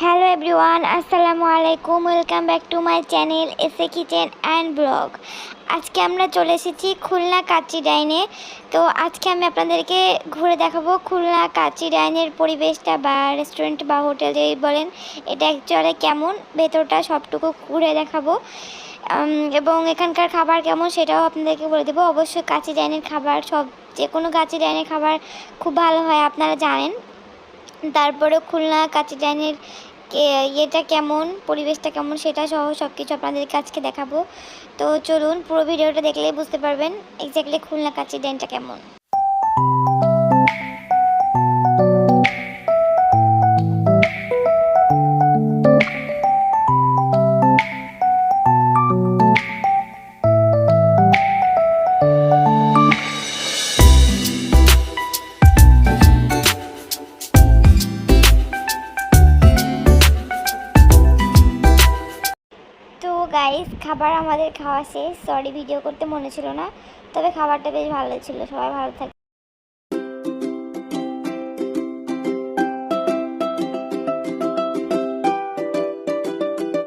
Hello everyone আসসালামু আলাইকুম welcome back to my channel এসে কিচেন অ্যান্ড ব্লগ আজকে আমরা চলে এসেছি খুলনা কাচি ডাইনে। তো আজকে আমি আপনাদেরকে ঘুরে দেখাবো খুলনা কাচি ডাইনের পরিবেশটা বা রেস্টুরেন্ট বা হোটেল যেই বলেন। এটা অ্যাকচুয়ালি কেমন, ভেতরটা সবটুকু ঘুরে দেখাবো। এবং এখানকার খাবার কেমন সেটাও আপনাদেরকে বলে দেবো। অবশ্যই কাচি ডাইনের খাবার, সব যে কোনো কাচি ডাইনের খাবার খুব ভালো হয়, আপনারা জানেন। তারপরে খুলনা কাচি ডাইনের কে- ইয়েটা কেমন, পরিবেশটা কেমন সেটা সহ সব কিছু আপনাদেরকে আজকে দেখাবো। তো চলুন পুরো ভিডিওটা দেখলেই বুঝতে পারবেন এক্স্যাক্টলি খুলনা কাচি ডাইনটা কেমন। গাইস খাবার আমাদের খাওয়া শেষ। সরি ভিডিও করতে মনে ছিল না। তবে খাবারটা বেশ ভালো ছিল। সবাই ভালো থাকে